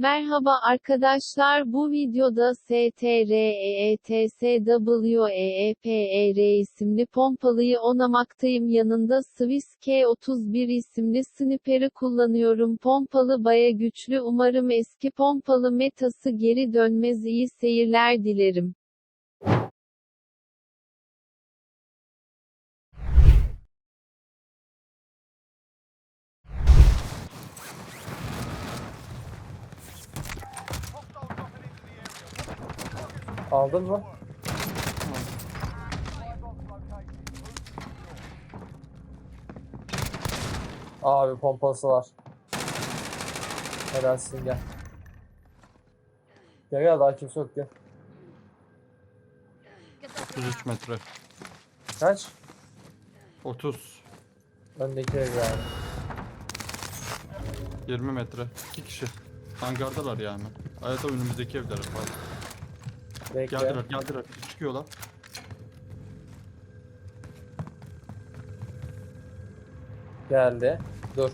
Merhaba arkadaşlar bu videoda E STREETSWEEPER isimli pompalıyı onamaktayım. Yanında Swiss K31 isimli sniperi kullanıyorum. Pompalı baya güçlü umarım eski pompalı metası geri dönmez. İyi seyirler dilerim. Aldın mı? Abi pompası var. Helalsin gel. Gel gel daha kimse yok gel. 33 metre. Kaç? 30. Öndeki ev yani. 20 metre. 2 kişi. Hangardalar yani. Hayata önümüzdeki evler var. Bekle. Geldiler geldiler. Çıkıyorlar. Geldi. Dur.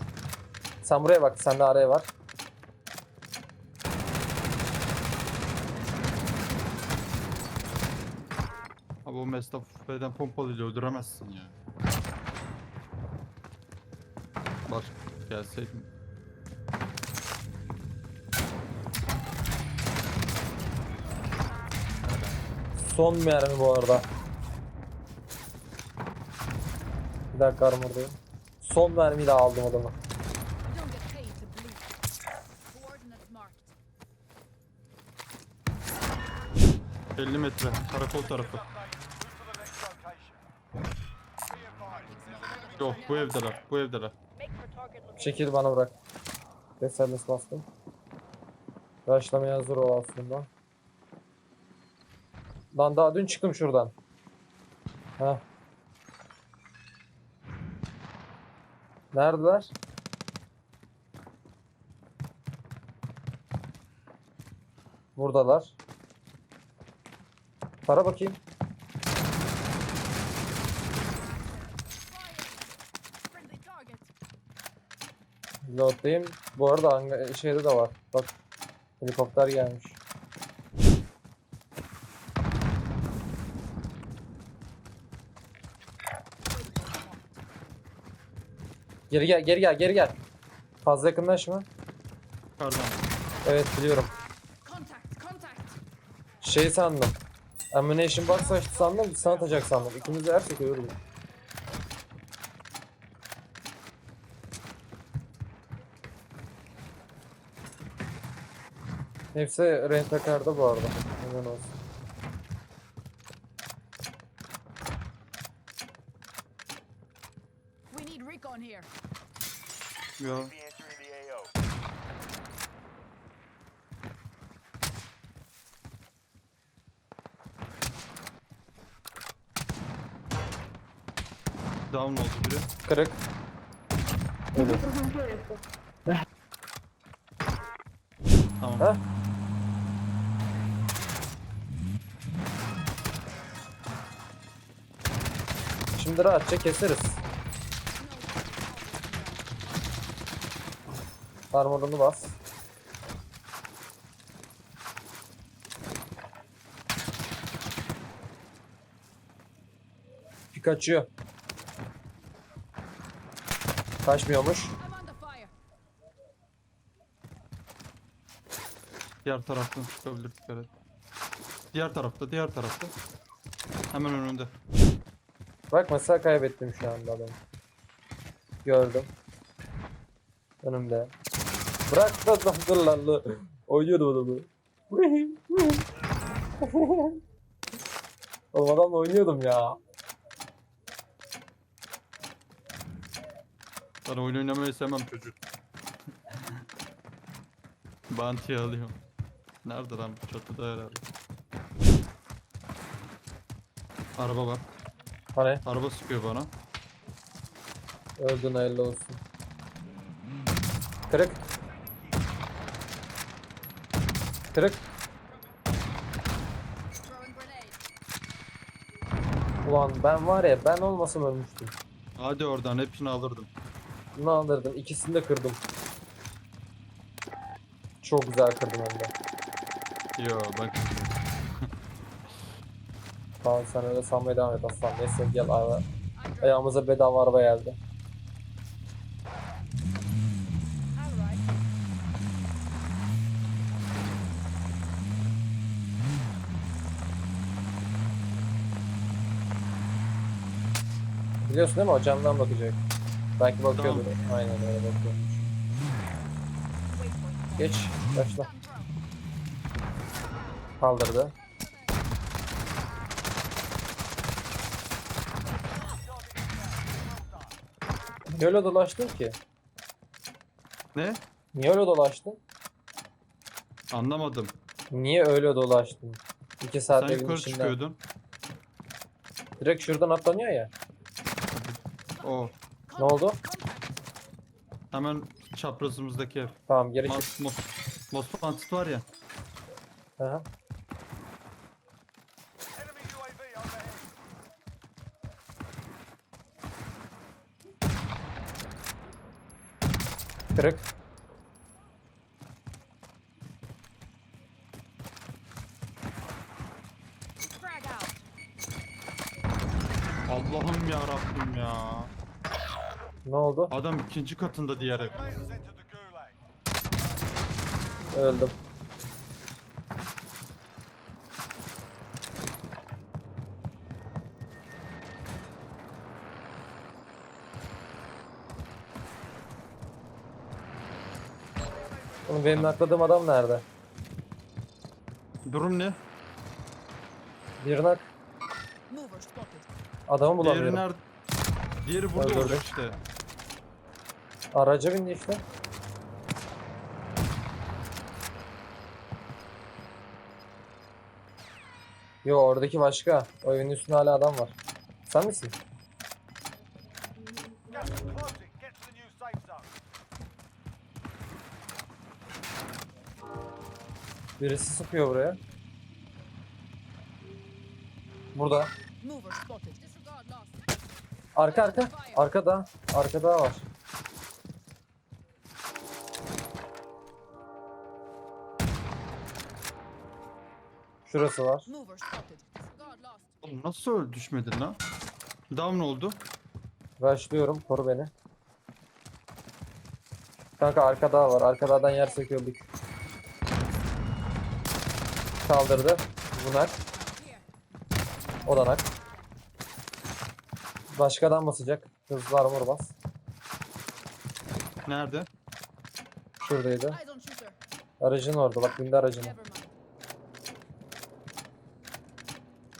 Sen buraya bak. Sende araya var. Abi o mesafeden pompalıyla öldüremezsin ya. Bak gelseydin. Son mermi bu arada. Bir dakika armordayım. Son mermiyi de aldım adamı. Don't get paid to bleed. Coordinates marked. 50 metre. Karakol tarafı. Yok bu evdeler. Bu evdeler. Çekil bana bırak. Deserles bastım. Başlamaya hazır ol aslında. Lan daha dün çıktım şuradan. Heh. Neredeler? Buradalar. Para bakayım. Load'dayım. Bu arada şeyde de var. Bak. Helikopter gelmiş. Geri gel, geri gel, geri gel. Fazla yakınlaşma. Yukarıdan. Evet biliyorum. Contact, contact. Şey sandım. Ammunition box açtı sandım, sana atacak sandım. İkimiz de her şey ölürdük. Hepsi rentakarda bu arada. Hemen olsun. Recon here. Ya. entering the AO. Down oldu biri. Kırık. Tamam. Ha? Şimdi rahatça keseriz. Armorunu bas. Bir kaçıyor. Kaçmıyormuş. Diğer taraftan çıkabilir dikkat et. Diğer tarafta, diğer tarafta. Hemen önünde. Bak mesela kaybettim şu anda adamı. Gördüm. Önümde. Bırak da lan dur lan dur. Oynuyordum adamı. Oğlum adamla oynuyordum ya. Ben oyun oynamayı sevmem çocuk. Bounty alıyorum. Nerede lan? Çatıda herhalde. Araba var. Hani Araba sıkıyor bana. öldün hayırlı olsun. Kırık. Grenade. Ulan ben var ya ben olmasam ölmüştüm. Hadi oradan hepsini alırdım. Bunu aldırdım. İkisini de kırdım. Çok güzel kırdım hem de. Yo ben Tamam sen öyle sanmaya devam et aslan. Neyse gel abi. Ayağımıza bedava araba geldi. Biliyorsun değil mi? O camdan bakacak. Belki bakıyordur. Tamam. Aynen öyle bakıyormuş. Geç. Başla. Kaldırdı. Niye öyle dolaştın ki? Ne? Niye öyle dolaştın? Anlamadım. Niye öyle dolaştın? İki saat Sen evin yukarı çıkıyordun. Direkt şuradan atlanıyor ya. O. Ne oldu? Hemen çaprazımızdaki ev. Tamam geri çık. Mos, mos, Mosfantit var ya. Aha. Kırık. Allah'ım ya Rabbim ya. Ne oldu? Adam ikinci katında diğer ev. Öldüm. Oğlum benim nakladığım adam nerede? Durum ne? Bir nak. Adamı Diğeri bulamıyorum. nerede? Diğeri burada Öldürdüm. olacak işte. Araca bindi işte. Yo oradaki başka. O evin üstünde hala adam var. Sen misin? Birisi sıkıyor buraya. Burada. Arka arka. Arkada. Arkada var. Şurası var. Oğlum nasıl öl düşmedin lan? Down oldu. Başlıyorum. Koru beni. Kanka arkada var. Arkadan yer söküldük. Kaldırdı. Bunak. Here. Odanak. Başkadan basacak. Hızlı armor bas. Nerede? Şuradaydı. Aracın orada. Bak bindi aracına.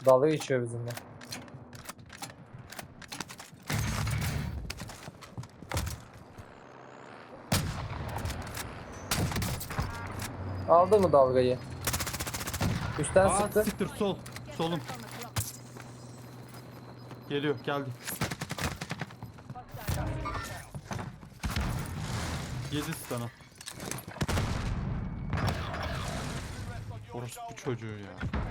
Dalga geçiyor bizimle. Aldı mı dalgayı? Üstten Aa sıktı. siktir sol. Solum. Geliyor geldi. Yedi sana. Orası bu çocuğu ya.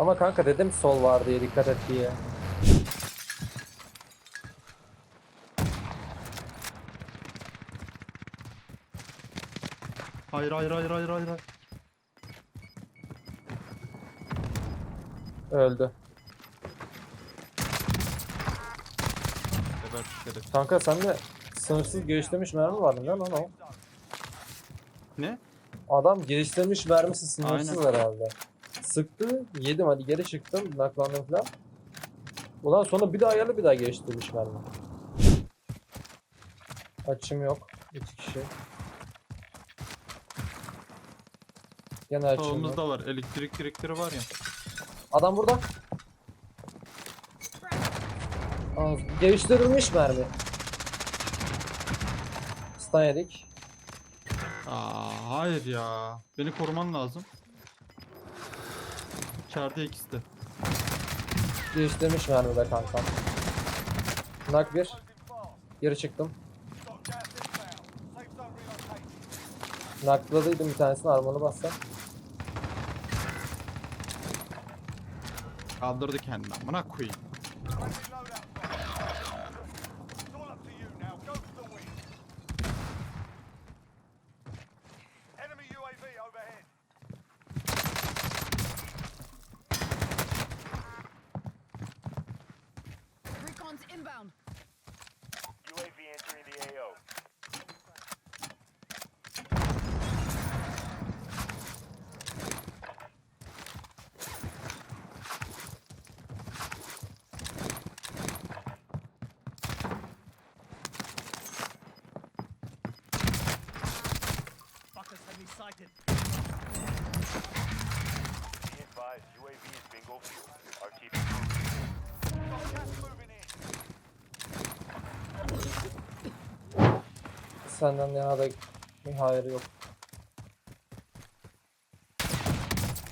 Ama kanka dedim sol var diye dikkat et diye. Hayır hayır hayır hayır hayır. hayır. Öldü. Geber şeref. Kanka sende sınırsız geliştirmiş mermi vardı ne lan o? Ne? Adam geliştirmiş mermisi sınırsız Aynen. herhalde. Sıktı, yedim hadi geri çıktım, naklandım falan. Ulan sonra bir daha ayarlı bir daha geliştirmiş mermi. Açım yok. İki kişi. Gene açım yok. Sağımızda var. Elektrik direkleri var ya. Adam burada. Aa, geliştirilmiş mermi. Stun yedik. Aa hayır ya. Beni koruman lazım. İçeride ikisi de. Geliştirmiş mermi be kankam. Nak bir. Geri çıktım. Nakladıydım bir tanesini armanı bassam. Kaldırdı kendini amına koyayım. Senden yana da bir hayır yok.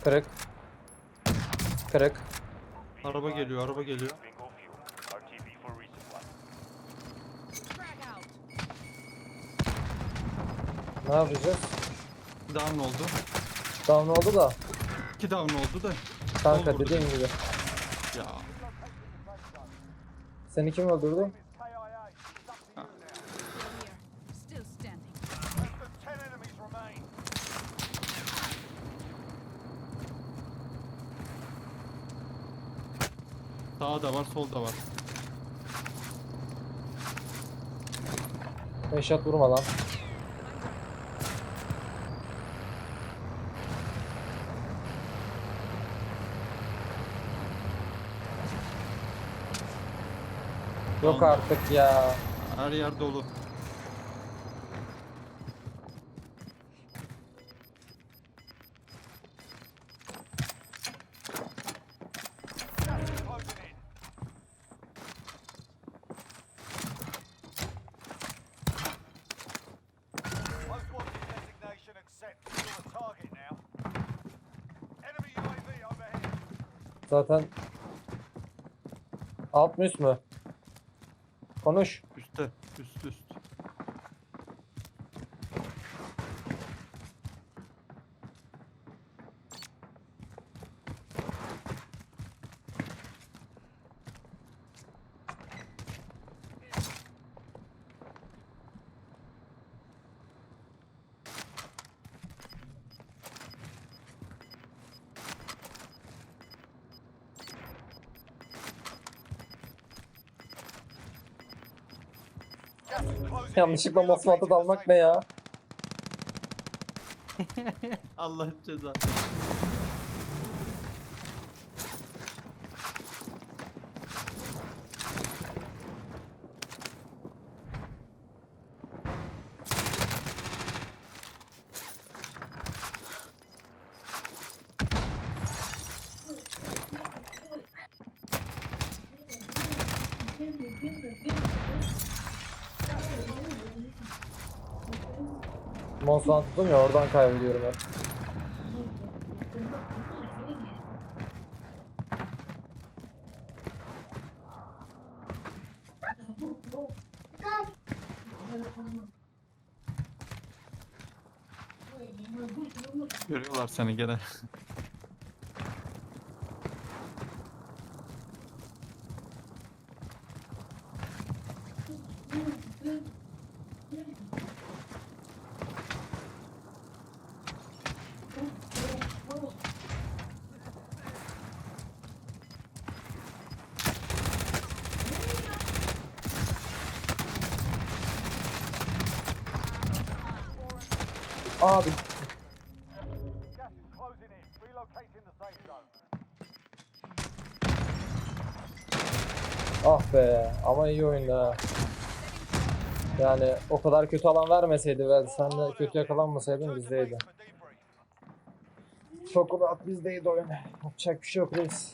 Kırık. Kırık. Araba geliyor, araba geliyor. Ne yapacağız? Down oldu. Down oldu da. İki down oldu da. Kanka dediğim gibi. Ya Seni kim öldürdü? Sağda var, solda var. Eşat vurma lan. Yok Tamam. artık ya. Her yer dolu. Zaten alt mı üst mü? Konuş. Üste, üst üst. Yanlışlıkla the dalmak ne ya? Allah ceza. Monsan tuttum ya oradan kaybediyorum hep. Görüyorlar seni gene. Zone. ah be ama iyi oyundu ha. Yani o kadar kötü alan vermeseydi ve sen de kötü yakalanmasaydın bizdeydi. Çok rahat bizdeydi oyun. Yapacak bir şey yok reis.